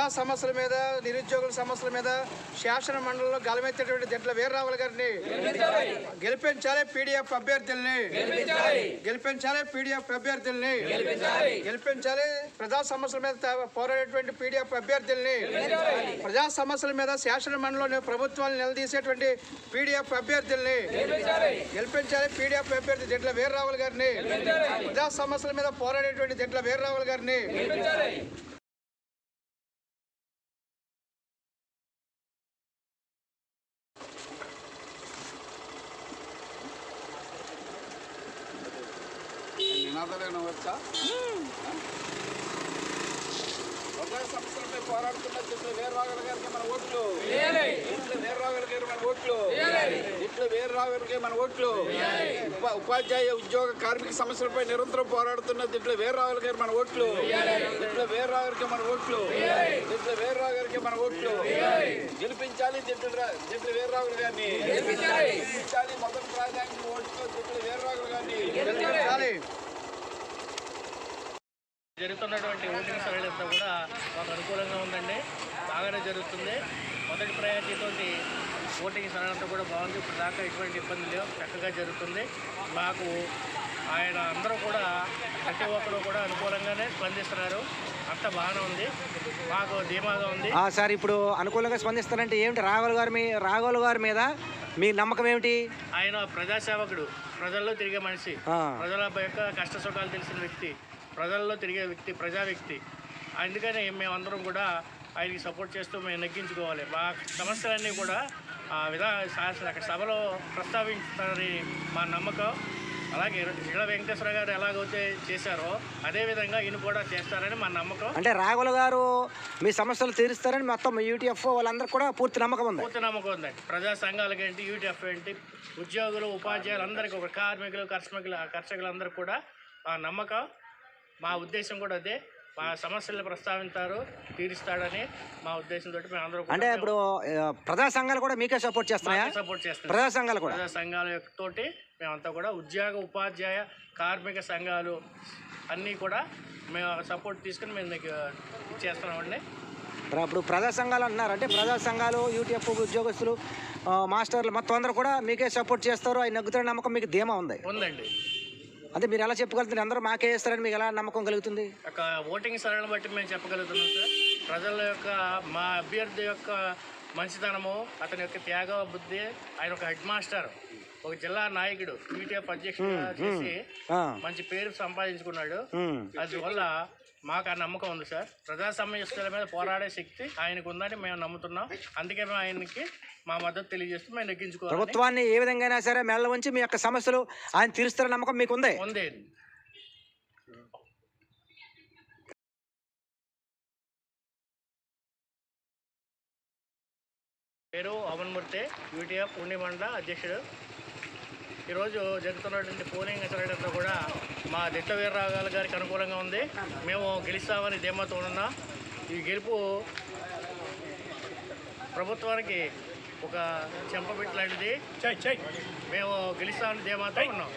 ప్రజా సమస్యల మీద నిరుద్యోగుల సమస్యల మీద శాసన మండలిలో గలమెత్తేటువంటి దిట్ల వీర్రావుల గారిని గెలిపించాలి పీడిఎఫ్ అభ్యర్థుల్ని. గెలిపించాలి పీడిఎఫ్ అభ్యర్థుల్ని. గెలిపించాలి ప్రజా సమస్యల మీద పోరాడేటువంటి పీడిఎఫ్ అభ్యర్థుల్ని. ప్రజా సమస్యల మీద శాసన మండలిలో ప్రభుత్వాన్ని నిలదీసేటువంటి పీడిఎఫ్ అభ్యర్థుల్ని. గెలిపించాలి పీడిఎఫ్ అభ్యర్థి దిట్ల వీర్రావుల గారిని. ప్రజా సమస్యల మీద పోరాడేటువంటి దిట్ల వీర్రావుల గారిని. నినాదాలు వచ్చా? ప్రజా సమస్యలపై పోరాడుతున్న ఇట్ల వీరరాఘుల గారికి మన ఓట్లు. ఇట్ల వీరరాఘుల గారికి మన ఓట్లు. ఇట్ల వీరరాఘుల గారికి మన ఓట్లు. ఉప- ఉపాధ్యాయ ఉద్యోగ కార్మిక సమస్యలపై నిరంతరం పోరాడుతున్న ఇట్ల వీరరాఘుల గారికి మన ఓట్లు. ఇట్ల వీరరాఘులకి మన ఓట్లు. ఇట్ల వీరరాఘులకి మన ఓట్లు. గెలిపించాలి దిట్ల దిట్ల వీరరాఘుల గారిని. గెలిపించాలి. మొదటి ప్రాధాన్యత ఓట్లు దిట్ల వీరరాఘుల గారిని గెలిపించాలి జరుగుతున్నటువంటి ఓటింగ్ సరళి అంతా కూడా మాకు అనుకూలంగా ఉందండి. బాగానే జరుగుతుంది. మొదటి ప్రయారిటీతో ఓటింగ్ సరళి అంతా కూడా బాగుంది. ఇప్పుడు దాకా ఎటువంటి ఇబ్బంది లేవు. చక్కగా జరుగుతుంది. మాకు ఆయన అందరూ కూడా ప్రతి ఒక్కరు కూడా అనుకూలంగానే స్పందిస్తున్నారు. అంతా బాగానే ఉంది. మాకు ధీమాగా ఉంది. ఆ, సార్ ఇప్పుడు అనుకూలంగా స్పందిస్తారంటే ఏమిటి? రాఘవులు గారి మీ రాఘవులు గారి మీద మీ నమ్మకం ఏమిటి? ఆయన ప్రజాసేవకుడు. ప్రజల్లో తిరిగే మనిషి. ప్రజల యొక్క కష్ట సుఖాలు తెలిసిన వ్యక్తి. ప్రజల్లో తిరిగే వ్యక్తి ప్రజా వ్యక్తి అందుకని మేమందరం కూడా ఆయనకి సపోర్ట్ చేస్తూ మేము నెగ్గించుకోవాలి. మా సమస్యలన్నీ కూడా ఆ విధా అక్కడ సభలో ప్రస్తావించారని మా నమ్మకం. అలాగే ఇళ్ళ వెంకటేశ్వర గారు ఎలాగైతే చేశారో అదేవిధంగా ఈయన కూడా చేస్తారని మా నమ్మకం. అంటే రాఘవులు గారు మీ సమస్యలు తీరుస్తారని మొత్తం యూటీఎఫ్ వాళ్ళందరూ కూడా పూర్తి నమ్మకం ఉంది. పూర్తి నమ్మకం ఉందండి ప్రజా సంఘాలకి ఏంటి యూటీఎఫ్ ఏంటి ఉద్యోగులు ఉపాధ్యాయులు అందరికీ ఒక కార్మికులు కర్షకులు కర్షకులందరూ కూడా ఆ నమ్మకం. మా ఉద్దేశం కూడా అదే. మా సమస్యలు ప్రస్తావించారు తీరుస్తాడని మా ఉద్దేశంతో మేము అందరూ అంటే ఇప్పుడు ప్రజా సంఘాలు కూడా మీకే సపోర్ట్ చేస్తున్నాయా? సపోర్ట్ చేస్తాం ప్రజా సంఘాలు కూడా? ప్రజా సంఘాల తోటి మేమంతా కూడా ఉద్యోగ ఉపాధ్యాయ కార్మిక సంఘాలు అన్నీ కూడా మేము సపోర్ట్ తీసుకుని మేము నీకు చేస్తున్నామండి. మరి అప్పుడు ప్రజా సంఘాలు అంటున్నారు. అంటే ప్రజా సంఘాలు యూటీఎఫ్ ఉద్యోగస్తులు మాస్టర్లు మొత్తం అందరూ కూడా మీకే సపోర్ట్ చేస్తారు. ఆయన నగ్గుతారని నమ్మకం మీకు ధీమా ఉంది? ఉందండి. అంటే మీరు ఎలా చెప్పగలుగుతారు అందరూ మాకే వేస్తారని మీకు ఎలా నమ్మకం కలుగుతుంది? ఒక ఓటింగ్ సరళిని బట్టి మేము చెప్పగలుగుతున్నాం సార్. ప్రజల యొక్క మా అభ్యర్థి యొక్క మంచితనము అతని యొక్క త్యాగ బుద్ధి ఆయన ఒక హెడ్ మాస్టర్ ఒక జిల్లా నాయకుడు యూటీఎఫ్ అధ్యక్షుడిగా చేసి మంచి పేరు సంపాదించుకున్నాడు. అందువల్ల మాకు ఆ నమ్మకం ఉంది సార్. ప్రజా సమస్యల మీద పోరాడే శక్తి ఆయనకు ఉందని మేము నమ్ముతున్నాం. అందుకే మేము ఆయనకి మా మద్దతు తెలియజేస్తూ మేము నెగ్గించుకోవాలి ప్రభుత్వాన్ని ఏ విధంగా సరే మెల్ల ఉంచి మీ యొక్క సమస్యలు ఆయన తీరుస్తారని నమ్మకం మీకు ఉంది. ఉంది పేరు అమన్మూర్తి యూటీఎఫ్ ఉండి మండల అధ్యక్షుడు. ఈరోజు జరుగుతున్నటువంటి పోలింగ్ అంతా కూడా మా దిట్ల వీరరాగాల గారికి అనుకూలంగా ఉంది. మేము గెలుస్తామని ధీమాతో ఉన్నాం. ఈ గెలుపు ప్రభుత్వానికి ఒక చెంపబెట్టు లాంటిది. మేము గెలుస్తామని ధీమాతో ఉన్నాం.